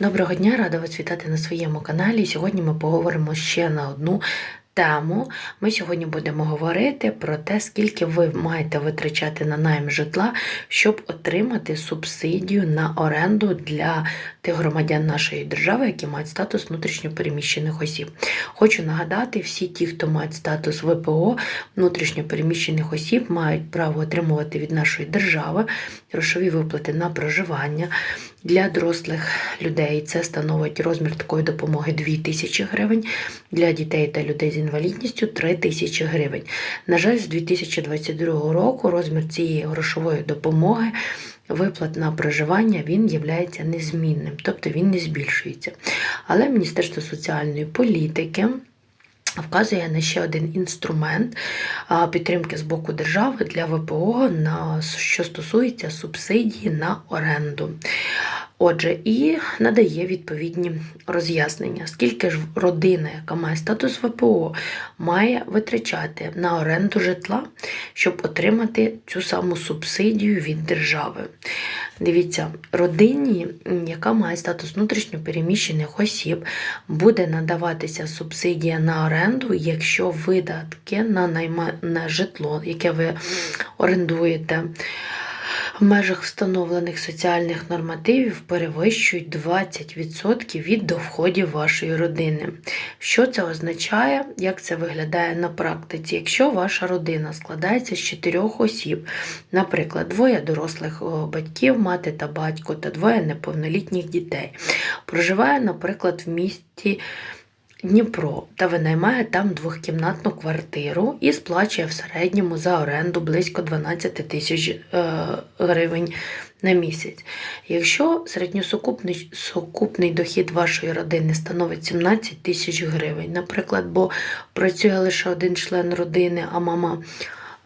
Доброго дня, рада вас вітати на своєму каналі. Сьогодні ми поговоримо ще на одну тему. Ми сьогодні будемо говорити про те, скільки ви маєте витрачати на найм житла, щоб отримати субсидію на оренду для тих громадян нашої держави, які мають статус внутрішньопереміщених осіб. Хочу нагадати, всі ті, хто мають статус ВПО внутрішньопереміщених осіб, мають право отримувати від нашої держави грошові виплати на проживання. Для дорослих людей це становить розмір такої допомоги 2 тисячі гривень, для дітей та людей з інвалідністю 3 тисячі гривень. На жаль, з 2022 року розмір цієї грошової допомоги виплат на проживання він є незмінним, тобто він не збільшується. Але Міністерство соціальної політики. Вказує на ще один інструмент підтримки з боку держави для ВПО, на, що стосується субсидії на оренду. Отже, і надає відповідні роз'яснення, скільки ж родина, яка має статус ВПО, має витрачати на оренду житла, щоб отримати цю саму субсидію від держави. Дивіться, родині, яка має статус внутрішньопереміщених осіб, буде надаватися субсидія на оренду, якщо видатки на найма на житло, яке ви орендуєте. В межах встановлених соціальних нормативів перевищують 20% від доходів вашої родини. Що це означає, як це виглядає на практиці? Якщо ваша родина складається з чотирьох осіб, наприклад, двоє дорослих батьків, мати та батько та двоє неповнолітніх дітей, проживає, наприклад, в місті. Дніпро та винаймає там двохкімнатну квартиру і сплачує в середньому за оренду близько 12 тисяч е, гривень на місяць. Якщо середньосукупний сукупний дохід вашої родини становить 17 тисяч гривень, наприклад, бо працює лише один член родини, а мама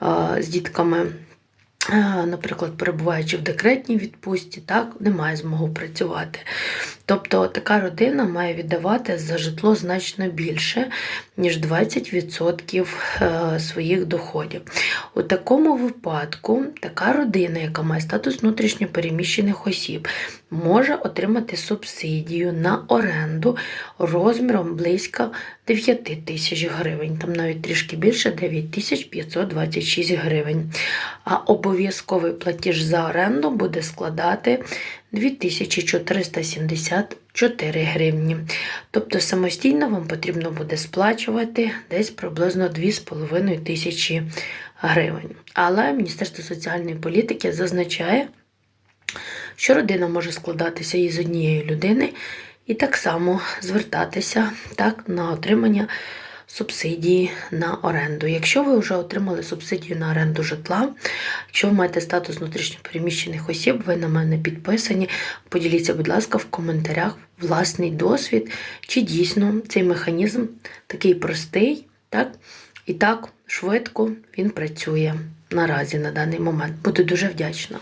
е, з дітками. Наприклад, перебуваючи в декретній відпустці, так, не має змогу працювати. Тобто така родина має віддавати за житло значно більше, ніж 20% е, своїх доходів. У такому випадку така родина, яка має статус внутрішньопереміщених осіб, може отримати субсидію на оренду розміром близько 9 тисяч гривень, там навіть трішки більше 9526 гривень. А обов'язковий платіж за оренду буде складати 2474 гривні. Тобто самостійно вам потрібно буде сплачувати десь приблизно 2,5 тисячі гривень. Але Міністерство соціальної політики зазначає, що родина може складатися із однієї людини і так само звертатися так, на отримання субсидії на оренду. Якщо ви вже отримали субсидію на оренду житла, якщо ви маєте статус внутрішньопереміщених осіб, ви на мене підписані, поділіться, будь ласка, в коментарях власний досвід, чи дійсно цей механізм такий простий, так? і так швидко він працює наразі на даний момент. Буду дуже вдячна.